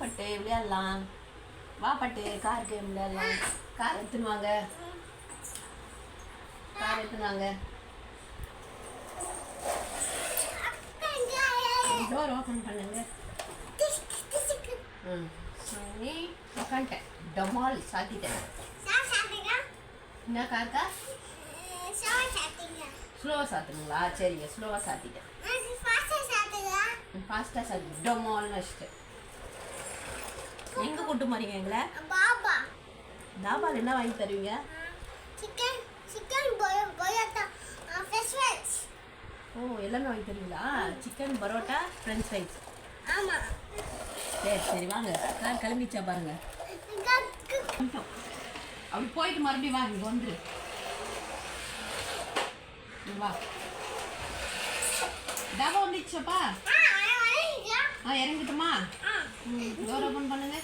பட்டு விளையாடலாம். வா பட்டு கார் கேம் விளையாடலாம். கார் எடுத்துன்னு வாங்க. கார் எடுத்துன்னு வாங்க. டோர் ஓப்பன் பண்ணுங்க. ம் சரி. உக்காந்துட்டேன். டமால் சாத்திட்டேன். என்ன கார்க்கா ஸ்லோவாக சாத்துங்களா சரிங்க ஸ்லோவாக சாத்திட்டேன். ஃபாஸ்ட்டாக சாத்தி டமால்னு வச்சுட்டேன். எங்கே கூட்டு போறீங்க எங்களை? பாபா. தாபால் என்ன வாங்கி தருவீங்க? Chicken chicken parotta fish fries ஓ எல்லாமே வாங்கி தருவீங்களா? சிக்கன் பரோட்டா ஃப்ரெஞ்ச் ஃப்ரைஸ் ஆமா. சரி சரி வாங்க. கார் கிளம்பிச்சா பாருங்க. அப்படி போயிட்டு மறுபடியும் வா இங்கே வந்துரு. வா. டபா வந்துச்சப்பா ஆ இறங்கிட்டுமா? டோர் ஓப்பன் பண்ணுங்க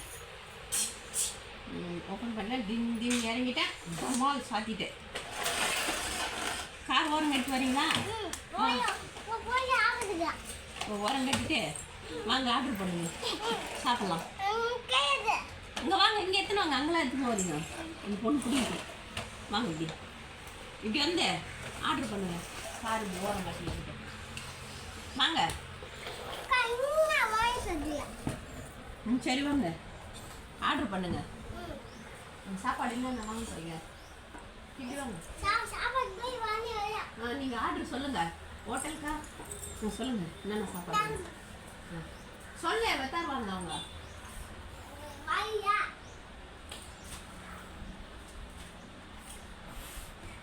ம் ஓப்பன் பண்ண. டிங் டிங் இறங்கிட்டேன் டமால் சாத்திட்டேன் கார் ஓரம் கட்டி வரீங்களா? இப்போ ஓரம் கட்டிட்டு வாங்க ஆர்டர் பண்ணுங்க. சாப்பிட்லாம். இங்கே வாங்க இங்கே எத்தனை வாங்க? அங்கெல்லாம் எடுத்துன்னு வரீங்க இந்த பொண்ணு பிடிக்கும் வாங்க இப்படி. இப்படி வந்து ஆர்டர் பண்ணுங்க. கார் ஓரம் கட்டிட்டு வாங்க. ம் சரி வாங்க. ஆர்டர் பண்ணுங்க. சாப்பாடு இல்லை நான் வாங்க போறீங்க? வாங்க. ஆ நீங்கள் ஆர்டர் சொல்லுங்க. ஹோட்டலுக்கா ம் சொல்லுங்க. என்னென்ன சாப்பாடு ஆ. சொல்லு வெத்தார் அவங்க?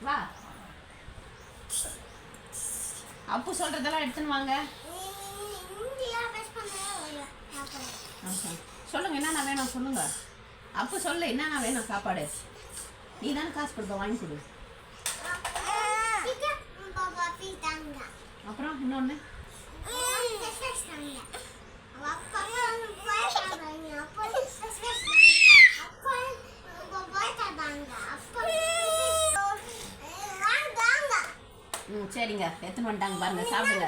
வா. அப்பு சொல்றதெல்லாம் எடுத்துன்னு வாங்க. ஆஹா. சொல்லுங்க என்னென்ன வேணும் சொல்லுங்க. அப்போ சொல்லு என்னென்ன வேணும் சாப்பாடு? நீ தானே காசு கொடுப்ப வாங்கி கொடு. அப்புறம் இன்னொன்று ம் சரிங்க. எத்தனை பண்ணிட்டாங்க பாருங்க சாப்பிடுங்க.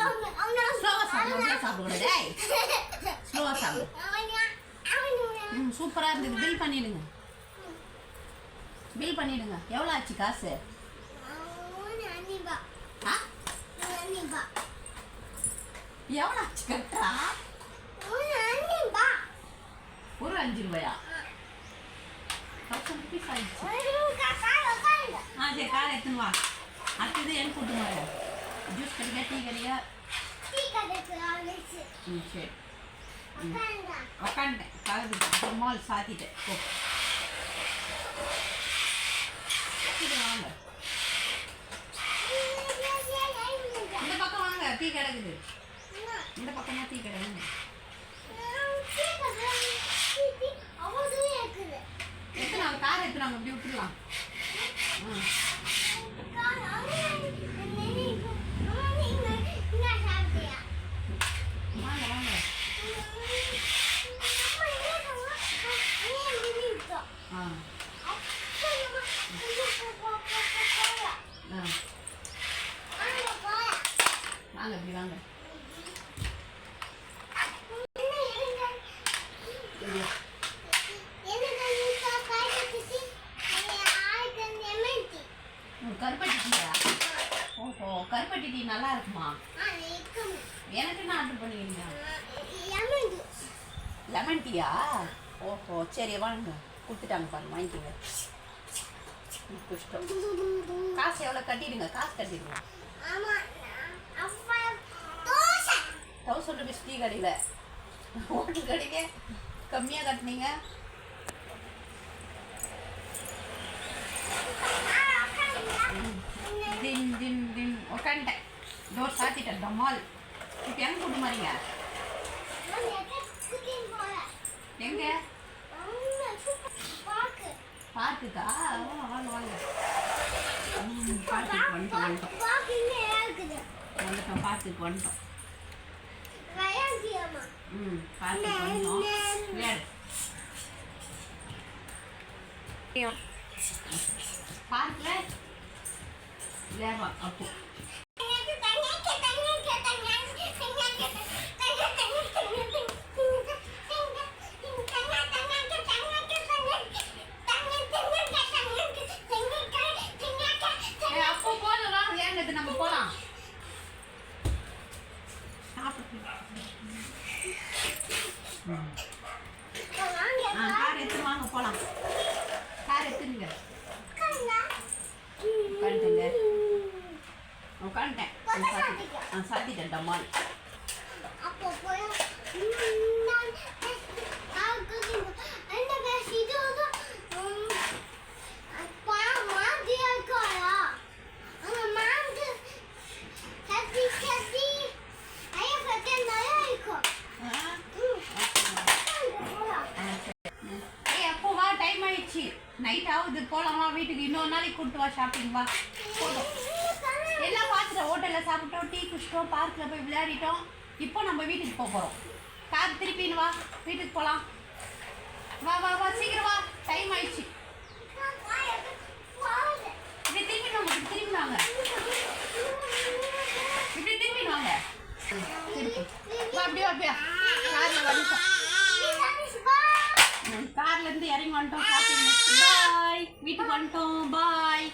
ஸ்லோவாக சாப்பிடுங்க சாப்பிடுவோம் டேய் ஸ்லோவாக சாப்பிடு ம் சூப்பராக இருந்தது. பில் பண்ணிடுங்க. பில் பண்ணிடுங்க. எவ்வளோ ஆச்சு காசு? ஆ? எவ்வளோ ஆச்சு கட்டுறா? ஒரு அஞ்சு ரூபாயா? தௌசண்ட் ருபீஸ் ஆயிடுச்சு. ஆ சரி கார் எடுத்துன்னு வா. அடுத்தது எனக்கு கூட்டு மாதிரி ஜூஸ் கிடைக்கா டீ கிடைக்கா ம் சரி உக்காந்துட்டேன் கலந்துட்டேன் மால் சாத்திட்டேன் போ வாங்க இந்த பக்கம் வாங்க. டீ கிடக்குது. இந்த பக்கமா டீ கிடக்குது. எத்தனை? கார் எடுத்துனாங்க அப்படி விட்டுலாம் ம் வாங்க வாங்க ஆ ஆ வாங்க இப்படி வாங்க. இது. உம், கருப்பட்டி டீயா ஓஹோ கருப்பட்டி டீ நல்லா இருக்குமா? எனக்கு என்ன ஆர்டர் பண்ணியிருந்தேன் லெமன் டீயா? ஓஹோ சரி வாங்க. கொடுத்துட்டாங்க பாருங்க வாங்கிக்கோங்க. குஷ்டம் காசு எவ்வளோ கட்டிடுங்க? காசு கட்டிடுங்க. தௌசண்ட் ருபீஸ் டீ கடையில். ஹோட்டல் கடைக்கு கம்மியாக கட்டினீங்க. தின் தின் தின். உக்காந்துட்டேன். டோர் சாத்திட்டேன். டமால் இப்போ எங்கே கூட்டு மாறீங்க எங்க? பார்க்குக்கா வாங்க வாங்க. ம், பார்க்குக்கு வந்துட்டோம் வந்துட்டோம் பார்க்குக்கு வந்துட்டோம். ம் பார்க்குக்கு வந்துட்டோம். விளையாடு. பார்க்கில்? விளையாடுவான் அப்போ. போகலாம் கார் எடுத்துருங்க. உட்காந்துட்டேன் ஆ சாத்திட்டேன். டம்மால் அப்போ போய் நான் ஆகுது என்ன பேசிட்டு வந்து அப்பா மாதிரி இருக்காரா அந்த மாதிரி கத்தி கத்தி ஐயா பத்தி நல்லா இருக்கும் ஏய் அப்போ வா டைம் ஆயிடுச்சு நைட் ஆகுது போலாமா வா வீட்டுக்கு. இன்னொரு நாளைக்கு கூப்பிட்டு வா ஷாப்பிங் வா. போதும். எல்லாம் பார்த்துட்டோம். ஹோட்டலில் சாப்பிட்டோம் டீ குடிச்சிட்டோம் பார்க்கில் போய் விளையாடிட்டோம். இப்போ நம்ம வீட்டுக்கு போக போகிறோம் கார் திருப்பின்னு வா. வீட்டுக்கு போகலாம் வா வா வா. சீக்கிரம் வா. டைம் ஆயிடுச்சு. கார்ல இருந்து இறங்கி வந்துட்டோம் பாய் வீட்டுக்கு வந்துட்டோம். பாய்